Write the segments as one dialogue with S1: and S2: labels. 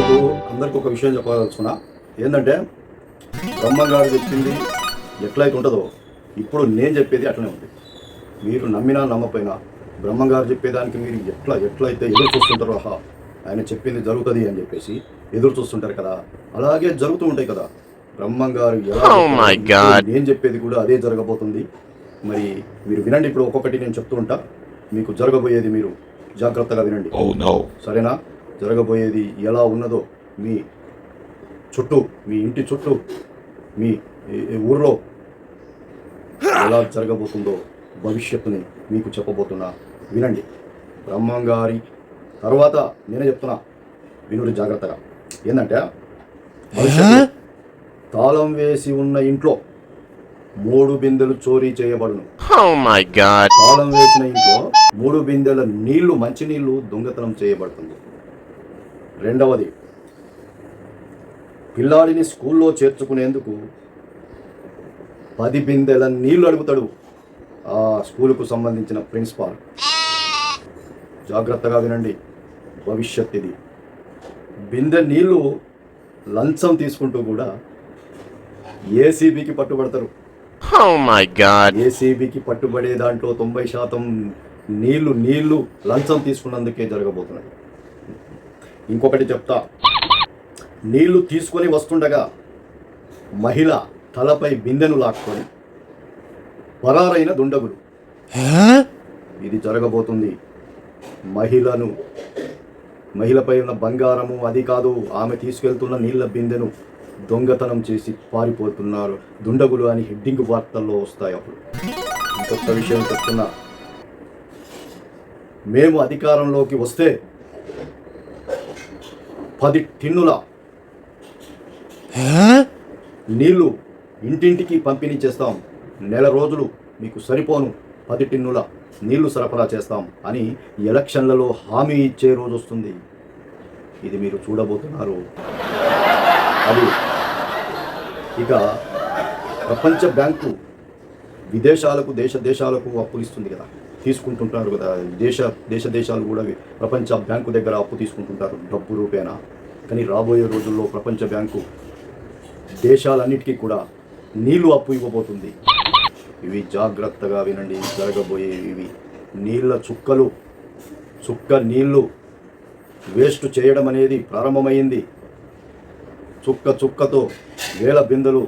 S1: అందరికి ఒక విషయం చెప్పదలుచుకున్నా. ఏంటంటే బ్రహ్మంగారు చెప్పింది ఎట్లయితే ఉంటుందో ఇప్పుడు నేను చెప్పేది అట్లనే ఉంది. మీరు నమ్మినా నమ్మపోయినా బ్రహ్మంగారు చెప్పేదానికి మీరు ఎట్లా ఎట్లయితే ఎదురు చూస్తుంటారో ఆహా ఆయన చెప్పింది జరుగుతుంది అని చెప్పేసి ఎదురు చూస్తుంటారు కదా. అలాగే జరుగుతూ ఉంటాయి కదా. బ్రహ్మంగారు ఎలా
S2: Oh
S1: నేను చెప్పేది కూడా అదే జరగబోతుంది. మరి మీరు వినండి ఇప్పుడు ఒక్కొక్కటి నేను చెప్తూ ఉంటా. మీకు జరగబోయేది మీరు జాగ్రత్తగా వినండి.
S3: Oh.
S1: సరేనా? జరగబోయేది ఎలా ఉన్నదో మీ చుట్టూ మీ ఇంటి చుట్టూ మీ ఊర్లో ఎలా జరగబోతుందో భవిష్యత్తుని మీకు చెప్పబోతున్నా. వినండి. బ్రహ్మంగారి తర్వాత నేనే చెప్తున్నా. వినుడి జాగ్రత్తగా. ఏంటంటే తాళం వేసి ఉన్న ఇంట్లో మూడు బిందెలు చోరీ చేయబడును.
S2: Oh.
S1: తాళం వేసిన ఇంట్లో మూడు బిందెల నీళ్ళు మంచినీళ్ళు దొంగతనం చేయబడుతుంది. రెండవది పిల్లాడిని స్కూల్లో చేర్చుకునేందుకు పది బిందెల నీళ్ళు అడుగుతాడు ఆ స్కూలుకు సంబంధించిన ప్రిన్సిపాల్. జాగ్రత్తగా వినండి భవిష్యత్ ఇది. బిందె నీళ్ళు లంచం తీసుకుంటూ కూడా ఏసీబీకి పట్టుబడతారు.
S2: Oh.
S1: ఏసీబీకి పట్టుబడే దాంట్లో తొంభై శాతం నీళ్ళు నీళ్ళు లంచం తీసుకున్నందుకే జరగబోతున్నాయి ఇంకొకటి చెప్తా. నీళ్ళు తీసుకొని వస్తుండగా మహిళ తలపై బిందెను లాక్కొని పరారైన దుండగులు. ఇది జరగబోతుంది. మహిళను మహిళపై ఉన్న బంగారము అది కాదు ఆమె తీసుకెళ్తున్న నీళ్ళ బిందెను దొంగతనం చేసి పారిపోతున్నారు. దుండగులు అని హెడ్డింగ్ వార్తల్లో వస్తాయి అప్పుడు. ఇంకొక విషయం చెప్తున్నా. మేము అధికారంలోకి వస్తే పది టిన్నుల నీళ్ళు ఇంటింటికి పంపిణీ చేస్తాం. నెల రోజులు మీకు సరిపోను. పది టిన్నుల నీళ్ళు సరఫరా చేస్తాం అని ఎలక్షన్లలో హామీ ఇచ్చే రోజు వస్తుంది. ఇది మీరు చూడబోతున్నారు. అది ఇక ప్రపంచ బ్యాంకు విదేశాలకు దేశ దేశాలకు అప్పులు ఇస్తుంది కదా. తీసుకుంటుంటారు కదా. దేశ దేశ దేశాలు కూడా ప్రపంచ బ్యాంకు దగ్గర అప్పు తీసుకుంటుంటారు. డబ్బు రూపేనా? కానీ రాబోయే రోజుల్లో ప్రపంచ బ్యాంకు దేశాలన్నిటికీ కూడా నీళ్ళు అప్పు ఇవ్వబోతుంది. ఇవి జాగ్రత్తగా వినండి జరగబోయేవి ఇవి నీళ్ళ చుక్కలు చుక్క నీళ్ళు వేస్ట్ చేయడం అనేది ప్రారంభమైంది. చుక్క చుక్కతో వేల బిందెలు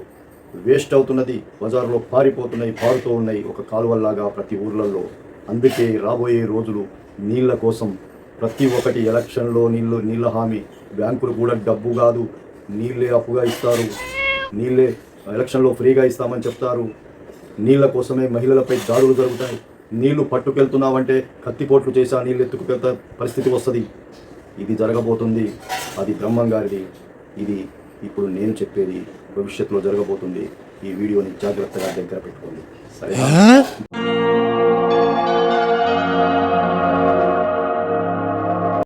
S1: వేస్ట్ అవుతున్నది బజార్లో పారిపోతున్నాయి పారుతూ ఉన్నాయి ఒక కాలువల్లాగా ప్రతి ఊర్లలో అందుకే రాబోయే రోజులు నీళ్ళ కోసం ప్రతి ఒక్కటి ఎలక్షన్లో నీళ్ళు నీళ్ళ హామీ. బ్యాంకులు కూడా డబ్బు కాదు నీళ్ళే అప్పుగా ఇస్తారు. నీళ్ళే ఎలక్షన్లో ఫ్రీగా ఇస్తామని చెప్తారు. నీళ్ళ కోసమే మహిళలపై దాడులు జరుగుతాయి. నీళ్ళు పట్టుకెళ్తున్నావంటే కత్తిపోట్లు చేసా నీళ్ళు ఎత్తుకుకెళ్తా పరిస్థితి వస్తుంది. ఇది జరగబోతుంది. అది బ్రహ్మం గారిది ఇది ఇప్పుడు నేను చెప్పేది భవిష్యత్తులో జరగబోతుంది. ఈ వీడియోని జాగ్రత్తగా దగ్గర పెట్టుకోండి. సరే